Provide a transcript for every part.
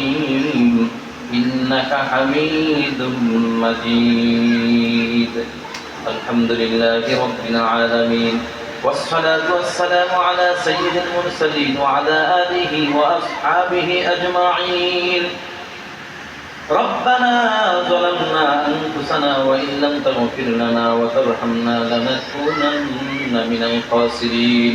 الرحيم إنك حميد مجيد. الحمد لله رب العالمين والصلاة والسلام على سيد المرسلين وعلى آله وأصحابه أجمعين. ربنا ظلمنا أنفسنا وإن لم تغفر لنا وترحمنا لنكونن من الخاسرين.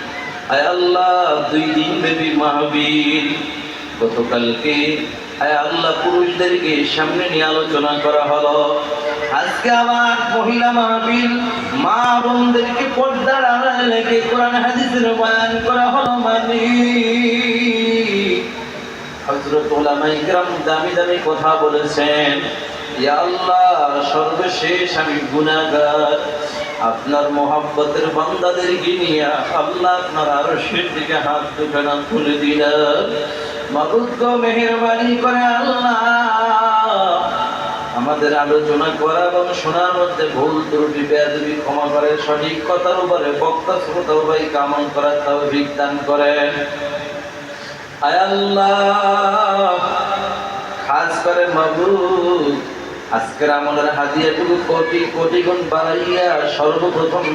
আয় আল্লাহ, দুই দিন ব্যাপী মাহবীর। গতকালকে আয় আল্লাহ, পুরুষদেরকে সামনে নিয়ে আলোচনা করা হলো। আজকে আবার মহিলা মাহবীর মা বোনদেরকে পর্দার আড়ালে রেখে কোরআন হাদিসের বয়ান করা হলো মানে। হযরত উলামা ইকরাম দামি দামি কথা বলেছেন, ইয়া আল্লাহ, সর্বশেষ আমি গুনাহগার। আপনার মোহাব্বতের বান্দাদেরকে নিয়ে আল্লাহ আপনার আরশের দিকে হাত দুখানা তুলে দিলাম মাবুদ মেহরবানি করে আল্লাহ। আমাদের আলোচনা করা এবং শোনার মধ্যে ভুল ত্রুটি, বেয়াদবি ক্ষমা করে সঠিক কথার উপরে বক্তা, শ্রোতা উভয় কামন করার তাও দান করেন। আয় আল্লাহ। খাস করে মাবুদ। আজকের হাদিয়াটুকু কোটি কোটি গুণ বাড়াইয়া সর্বপ্রথম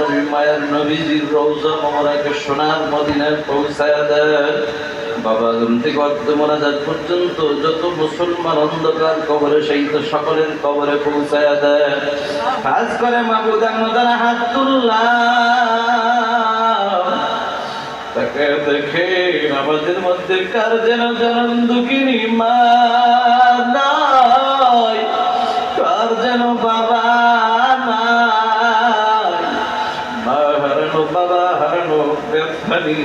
নবী, মায়ার নবীজির সোনার মদিনায় পৌঁছায়া বাবা থেকে পর্যন্ত যত মুসলমান অন্ধকার কবরে, সেই তো সকলের কবরে পৌঁছায়া দেয় খাস করে মাবুদ আমাদের হাত তাকে দেখে আমাদের মধ্যে কার যেন জনম মা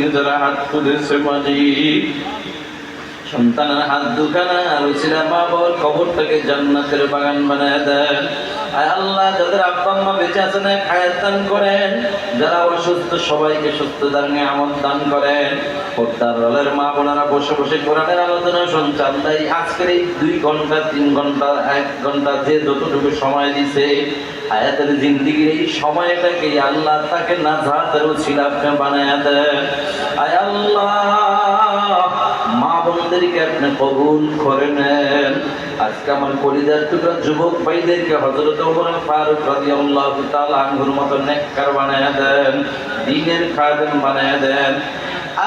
ব্যথা নিয়ে যারা হাত তুলেছে মাঝি সন্তানের হাত দুখানা রুচিরা মা বাবার কবরটাকে জান্নাতের বাগান বানায় দেন। আয় আল্লাহ যাদের আব্বা আম্মা বেঁচে আছেন খায়ের দান করেন। যারা অসুস্থ, সবাইকে সুস্থ দান আমল দান করেন। পর্দার রলের মা বোনেরা বসে বসে কোরআনের আলোচনা শুনছেন। তাই আজকের এই দুই ঘণ্টা, তিন ঘণ্টা, এক ঘণ্টা যে যতটুকু সময় দিছে হায়াতের জিন্দিগির এই সময়টাকে আল্লাহ তাকে না ঝাড়তের ছিল আপনি বানায় দেন। আয় আল্লাহ! মা বোনদেরকে আপনি কবুল করে নেন আজকে আমার পরিবার টুকরা যুবক ভাইদেরকে হজরত ওমর ফারুক রাদিয়াল্লাহু নেককার বানায় দেন দ্বীনের খাদেম বানায় দেন।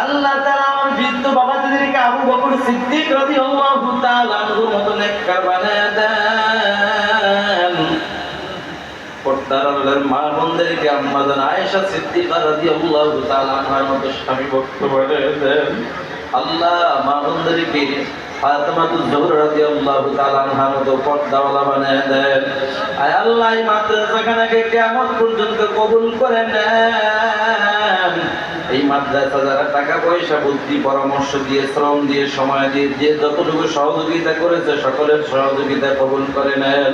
আল্লাহ তাআলা আমার বৃদ্ধ বাবাদেরকে আবু বকর সিদ্দিক নেককার বানায় দেন। পর্দারের মা বোনদেরকে আম্মাজান আয়েশা সিদ্দিকা রাদিয়াল্লাহু তাআলা আনহার মতো স্বামী ভক্ত বানায় দেন। আল্লাহ মা বোনদেরকে ফাতেমাতুজ জোহরা রাদিয়াল্লাহু তাআলা আনহার মতো পর্দাওয়ালা বানায় দেন। আয় আল্লাহ এই কিয়ামত পর্যন্ত কবুল করে নেন। এই মাদ্রাসা যারা টাকা পয়সা বুদ্ধি, পরামর্শ দিয়ে, শ্রম দিয়ে, সময় দিয়ে, যে যতটুকু সহযোগিতা করেছে, সকলের সহযোগিতা কবুল করে নেন।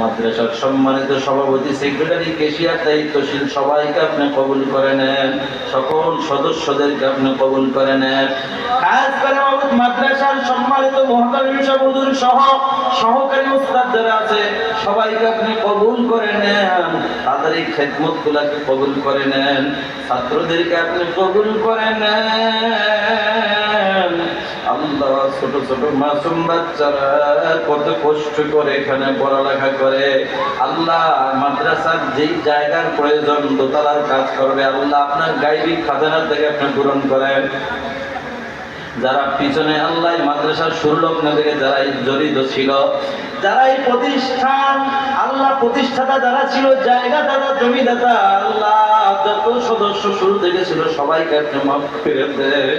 মাদ্রাসার সম্মানিত সভাপতি সেক্রেটারি কেশিয়ার দায়িত্বশীল, সবাইকে আপনি কবুল করে নেন। সকল সদস্যদেরকে আপনি কবুল করে নেন। খাস করে মাদ্রাসার সম্মানিত মহতামিম সাহুদুর সহ সহকারী উস্তাদ যারা আছে, সবাইকে আপনি কবুল করে নেন। তাদের এই খেদমত গুলাকে কবুল করে নেন। ছাত্রদেরকে আপনি কবুল করে আল্লাহ ছোট ছোট মাসুম বাচ্চারা কত কষ্ট করে এখানে পড়ালেখা করে। আল্লাহ মাদ্রাসার যেই জায়গার প্রয়োজন দোতলার কাজ করবে। আল্লাহ আপনার গাইবিক খাজানার থেকে আপনি পূরণ করেন। যারা পিছনে আল্লাহ মাদ্রাসার সুরলগ্ন থেকে যারা জড়িত ছিল যারা এই প্রতিষ্ঠান, আল্লাহ প্রতিষ্ঠাতা যারা ছিল, জায়গা দাদা জমিদাতা আল্লাহ যত সদস্য শুরু থেকে ছিল, সবাইকে মাফ করে দেন।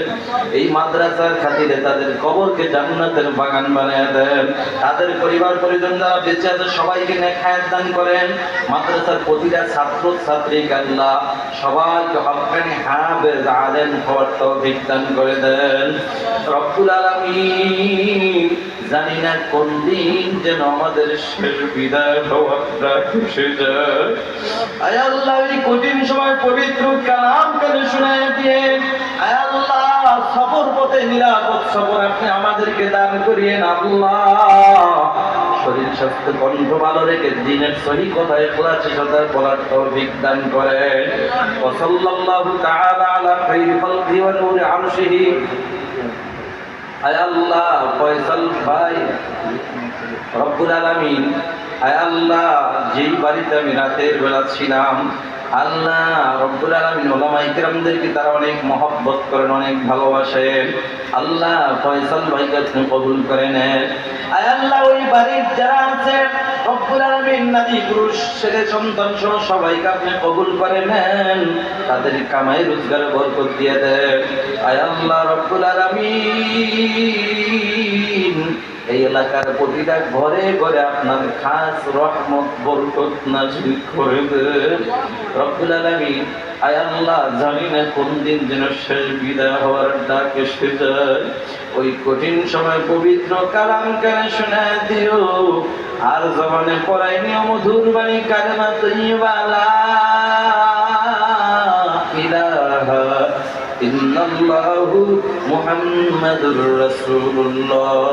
এই মাদ্রাসার খাতিরে তাদের কবরকে জান্নাতের বাগান বানিয়ে দেন। তাদের পরিবার পরিজন যারা বেঁচে আছে, সবাইকে নেখায়াত দান করেন। মাদ্রাসার প্রতিটা ছাত্র, ছাত্রীকে আল্লাহ সবাইকে হকানি হাফেজ, আলেম হওয়ার তৌফিক দান করে দেন। জানি না কোন দিন যেন আমাদের শেষ বিদায় এই কঠিন সময় পবিত্র কালাম করে শোনায় দিয়ে নিরাপদ আমাদেরকে দান করিয়েন শরীর স্বাস্থ্য কণ্ঠ ভালো রেখে দিনের সহি কথায় খোলাচে সদায় বলার তৌফিক দান আয় আল্লাহ ভাই। যেই বাড়িতে আমি রাতের বেলা ছিলাম আল্লাহ রব্বুল আলামিন ওলামা ইকরামদেরকে তারা অনেক মহব্বত করেন, অনেক ভালোবাসেন আল্লাহ ফয়সাল ভাইকে আপনি কবুল আল্লাহ, ওই বাড়ির যারা আছে, রব্বুল আলামিন নারী পুরুষ, ছেলে সন্তান সহ সবাইকে আপনি তাদের কামাই রোজগার বরকত দিয়ে দেন। আয় আল্লাহ রব্বুল আলামিন। এই এলাকার প্রতিটা ঘরে ঘরে আপনার খাস রহমত, বরকত নাজিল করে দেন রব্বুল আলামিন, আয় আল্লাহ জানি না কোন দিন যেন শেষ বিদায় হওয়ার ডাক এসে যায়। ওই কঠিন সময় পবিত্র কালাম কেন শোনা দিও। আর জবানে পড়াইনি মধুর বাণী, কালেমা তৈবালা ইলাহা ইল্লাল্লাহু মুহাম্মাদুর রাসূলুল্লাহ।